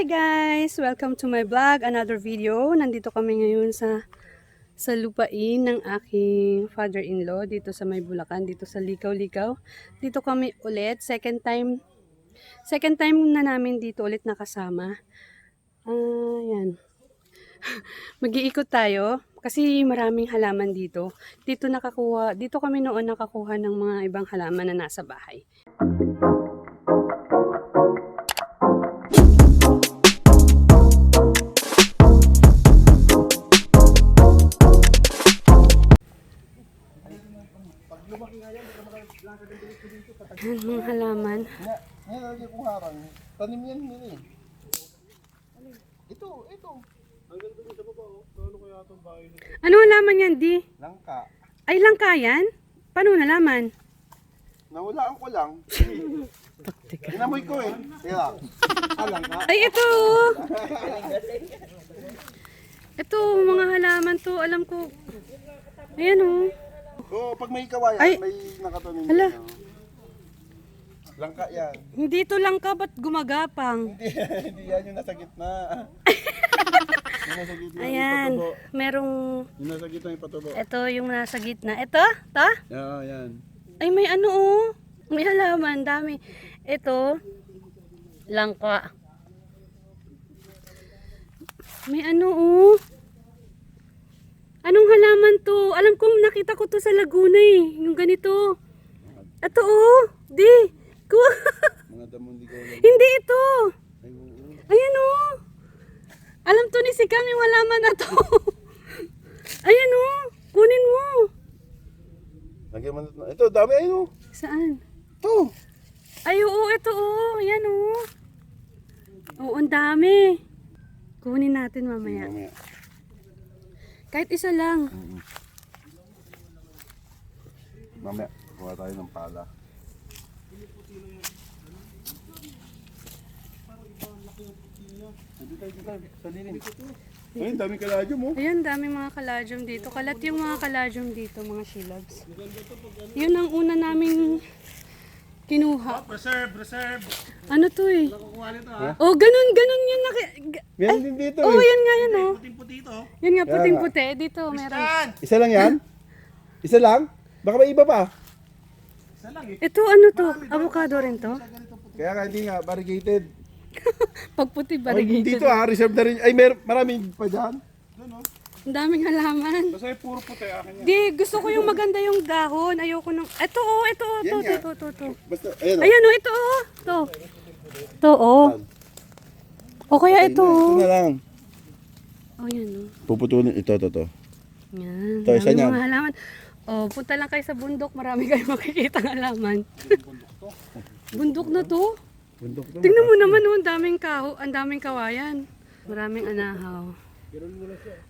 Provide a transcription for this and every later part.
Hi guys! Welcome to my vlog, another video. Nandito kami ngayon sa sa lupain ng aking father-in-law dito sa may Bulacan, dito sa Likaw-Likaw. Dito kami ulit, second time second time na namin dito ulit nakasama. Ah, yan. Mag-iikot tayo kasi maraming halaman dito. Dito nakakuha, dito kami noon nakakuha ng mga ibang halaman na nasa bahay. Yan, mga halaman. Nga, ngayon lagi kong harang. Tanim yan nila eh. Ito, ito. Ano halaman yan, Di? Langka. Ay, langka yan? Paano nalaman? Nahulaan ko lang. Inamoy ko eh. Kaya, ah, langka. Ay, ito! ito, mga halaman to. Alam ko. Ayan oh. Oo, pag may kawayan, Ay. may nakatanim. Hala. yan, oh. Langka yan. Hindi to langka, ba't gumagapang? Hindi, hindi yan yung nasa gitna. yung nasa gitna Ayan, yung patubo. merong... Yung nasa gitna yung patubo. Ito yung nasa gitna. Ito? Ta? Oo, yan. Ay, may ano oh. May halaman, dami. Ito, langka. May ano oh. Anong halaman to? Alam ko, nakita ko to sa Laguna eh. Yung ganito. Ito oh. Di. Kuha. Mga damon di. Hindi ito. Ayan oh. Alam to ni Sikang yung halaman na to. Ayan oh. Kunin mo. Lagyan mo na. Ito, dami ayun. oh. Saan? Ito. Ay, oo, ito, oo. Ayan, oo. Oo, ang dami. Kunin natin mamaya. Mamaya. Kahit isa lang. Mamaya, kuha tayo ng pala. Dito tayo, dito tayo, sa lilim. Ayun, dami kaladyo mo. Ayun, daming mga kalajum dito. Kalat yung mga kalajum dito, mga shilabs. Yun ang una naming kinuha. Reserve, reserve. Ano to eh? Kukuha nito ha. Oh, ganun, ganun yun. Naki... Meron din dito Oh, eh. yan nga yan, oh. Puting-puti ito. Yan nga, puting-puti. Dito, meron. Yan! Isa lang yan? Isa lang? Baka may iba pa. Isa lang eh. Ito, ano to? Avocado rin to? Kaya nga hindi nga, variegated. Pag puti, Ay, variegated. dito ah, reserve na rin. Ay, mer maraming pa dyan. Ang daming halaman. Basta yung puro puti akin yan. Di, gusto ko yung maganda yung dahon. Ayoko nung... Ito, oh, ito, oh, Yan to, nga. to, to, to, to. Basta, ayun o. Ayan, oh, ito, oh. To. To, oh. O kaya ito, Ito oh. na lang. Oh, yan, oh. Puputulin. Ito, ito, ito. Yan. Ito, isa niyan. mga halaman. Oh, punta lang kayo sa bundok. Marami kayong makikita ng halaman. bundok na to. Bundok to. Tingnan mo naman, oh, ang daming kaho, ang daming kawayan. Maraming anahaw.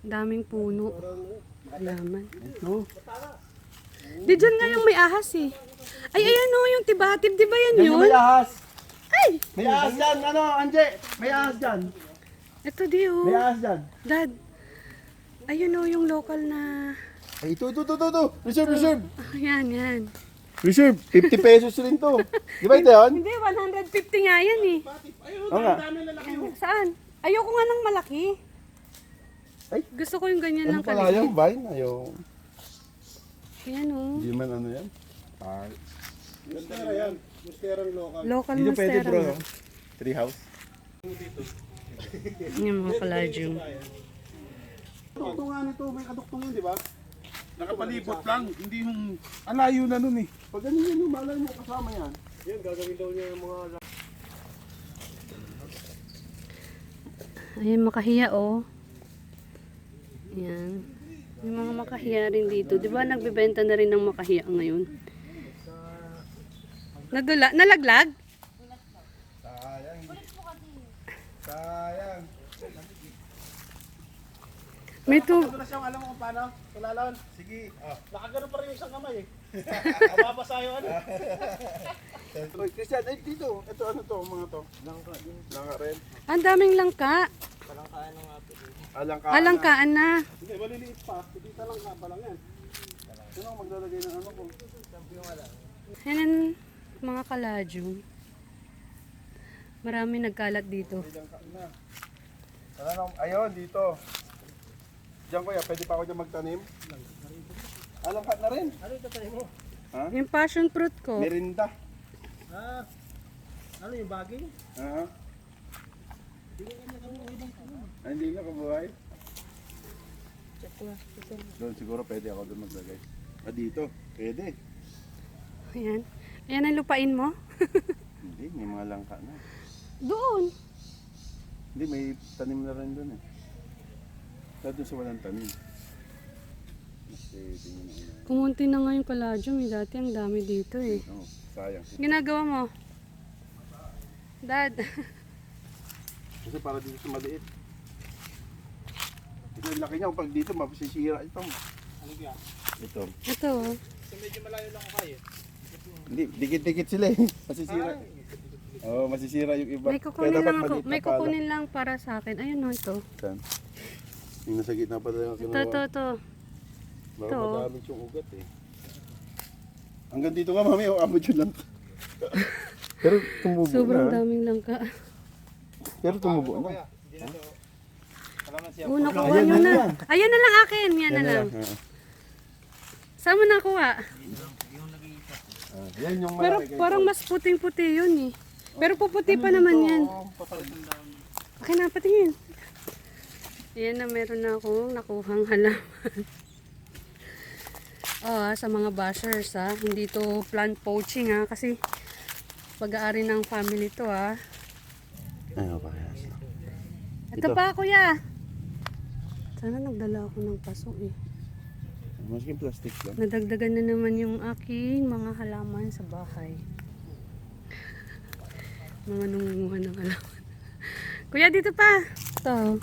Daming puno. Halaman. Ito. Di dyan nga yung may ahas eh. Ay, ayan oh, yung tibatib. Di ba yan yun? may ahas. Ay! May ahas dyan. Ano, Anje? May ahas dyan. Ito di oh. May ahas dyan. Dad. Ayun oh, yung local na... Ay, ito, ito, ito, ito, ito. Reserve, reserve. Ah, yan, yan. Reserve. 50 pesos rin to. Di ba ito yun? Hindi, 150 nga yan eh. Oo nga. Saan? Ayoko nga ng malaki. Ay. Gusto ko yung ganyan Ano lang pala yung vine? Ayaw. Yan oh. Hindi man ano yan. Ah, Mustera yan. Mustera ng local. Local dito pwede bro. Tree house. Yung mga palladium. Kaduktungan ito. May kaduktungan, di ba? Nakapalibot lang. Hindi yung... Ang layo na nun eh. Pag ganun yan, yung malay mo kasama yan. Yan, gagawin daw niya yung mga... Ayan, makahiya oh. Yan. Yung mga makahiya rin dito. Di ba nagbebenta na rin ng makahiya ngayon? Nagula, nalaglag? Sayang. Sayang. May tu Ito na siyang alam mo kung paano. Kulalon. Sige. Ah. Nakagano pa rin yung isang kamay eh. Mababasa yung ano. Christian, ay dito. Ito ano to, mga to. Langka din. Langka rin. ang daming langka. Alangka. Alangkaan na. Hindi, maliliit pa. Hindi lang nga pa lang yan. Sino ang maglalagay ng ano ko? Yan ang mga kalajum. Marami nagkalat dito. Ano nang, ayun, dito. Diyan kuya, pwede pa ako dyan magtanim? Alam ka na rin. Ano ito tanim mo? Ha? Yung passion fruit ko. Merinda. Ah, ano yung bagay? Aha. Ay, hindi na kabuhay. Doon siguro pwede ako doon maglagay. Ah, dito. Pwede. Ayan. Ayan ang lupain mo. Hindi, may mga langka na. Doon. Hindi, may tanim na rin doon eh. Kaya doon sa walang tanim. Kasi tingin na ina. Kumunti na nga yung palladium. eh. Dati ang dami dito eh. Oh, sayang. Ginagawa mo? Dad. Kasi para dito sa maliit. Ito yung laki niya. Pag dito, mapasisira ito. Ano kaya? Ito. Ito. So medyo malayo lang ako kayo. Hindi, dikit-dikit sila eh. Masisira. Oo, oh, masisira yung iba. May kukunin lang ako. May kukunin lang para sa akin. Ayun oh, ito. Saan? Yung nasa gitna pa tayo Ito, ito, ito. Baka Ito. madamit yung ugat eh. Hanggang dito nga mami, oh, amod yun lang. Pero tumubo Sobrang na. daming langka. Pero tumubo na. Oo, nakuha nyo na. Ayan na lang akin. Yan na lang. Ah, Saan mo nakuha? ah, yan yung Pero parang mas puting-puti yun eh. Pero puputi pa naman yan. Okay na, patingin. Ayan na, meron na akong nakuhang halaman. Ah, sa mga bashers ha, hindi to plant poaching ha, kasi pag-aari ng family to ha. Ayaw pa kaya. Ito, pa kuya. Sana nagdala ako ng paso eh. Maski plastic lang. Nadagdagan na naman yung aking mga halaman sa bahay. Mga nangunguha ng halaman. Kuya, dito pa. Ito.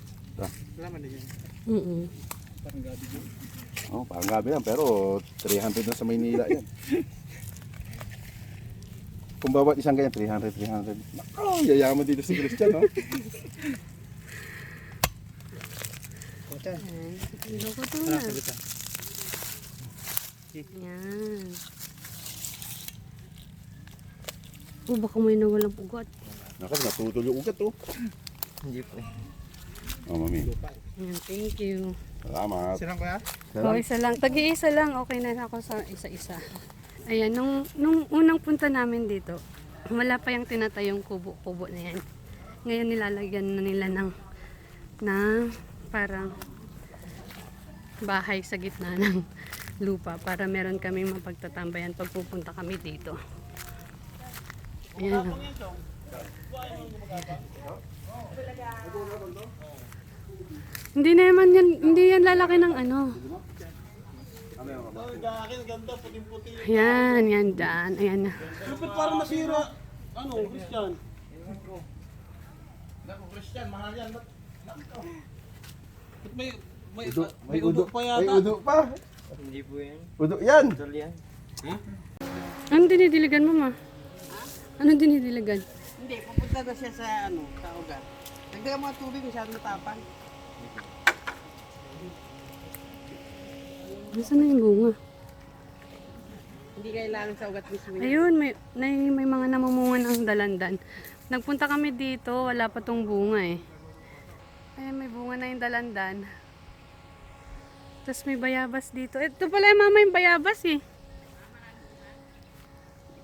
Salamat din yan. Mm Parang gabi din. Oh, parang gabi lang, pero 300 na sa Maynila yan. Kung bawat isang ganyan, 300, 300. Nako, yayaman dito si Christian, no? Kota. Loko to na. Sabi ka. Yan. Oh, baka may nawalang ugat. Nako, natutol yung ugat, oh. Hindi po. Oh, mami. Thank you. Salamat. Silang kuya? Oh, isa lang. Tagi-isa lang. Okay na ako sa isa-isa. Ayan, nung, nung unang punta namin dito, wala pa yung tinatayong kubo-kubo na yan. Ngayon nilalagyan na nila ng, ng parang bahay sa gitna ng lupa para meron kami mapagtatambayan pag pupunta kami dito. Ayan. oh. Hindi naman yan, hindi yan lalaki ng ano. Puting-puti. Yan, yan dyan. Ayan na. Lupit parang nasira. Ano, Christian? Christian, mahal yan. Ba't Ba't may, may, may udo pa May yata? udo pa. Hindi po yan. Udo yan. Tol yan. Anong dinidiligan mo, ma? Anong dinidiligan? Hindi, pupunta na siya sa ano, sa ugat. Nagdaga mga tubig, masyado matapang. Nasaan na yung bunga? Hindi kailangan sa ugat mismo. yun. Ayun, may, may, may mga namumunga ng dalandan. Nagpunta kami dito, wala pa tong bunga eh. Ayun, may bunga na yung dalandan. Tapos may bayabas dito. Ito pala yung mama yung bayabas eh.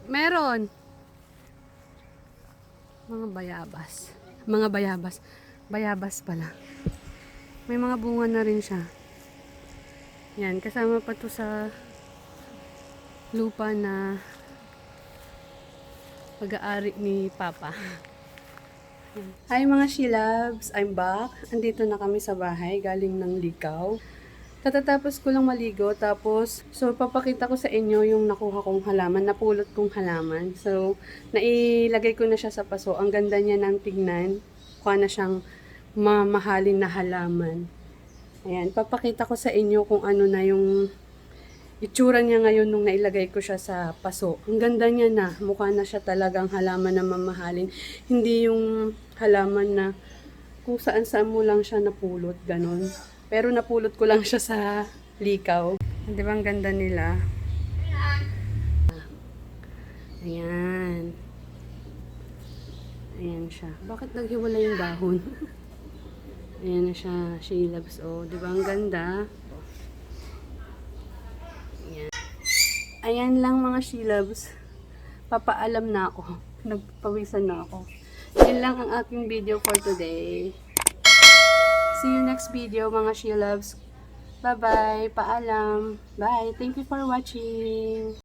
Meron. Mga bayabas. Mga bayabas. Bayabas pala. May mga bunga na rin siya. Yan, kasama pa to sa lupa na pag-aari ni Papa. Hi mga shilabs, I'm back. Andito na kami sa bahay, galing ng likaw. Katatapos ko lang maligo, tapos, so papakita ko sa inyo yung nakuha kong halaman, napulot kong halaman. So, nailagay ko na siya sa paso. Ang ganda niya ng tignan. Kuha na siyang mamahalin na halaman. Ayan, papakita ko sa inyo kung ano na yung itsura niya ngayon nung nailagay ko siya sa paso. Ang ganda niya na. Mukha na siya talagang halaman na mamahalin. Hindi yung halaman na kung saan saan mo lang siya napulot, ganon. Pero napulot ko lang siya sa likaw. Di ba ang ganda nila? Ayan. Ayan siya. Bakit naghiwala yung dahon? Ayan na siya. She loves. Oh, di ba? Ang ganda. Ayan. Ayan lang mga she loves. Papaalam na ako. Nagpawisan na ako. Yan lang ang aking video for today. See you next video mga she loves. Bye-bye. Paalam. Bye. Thank you for watching.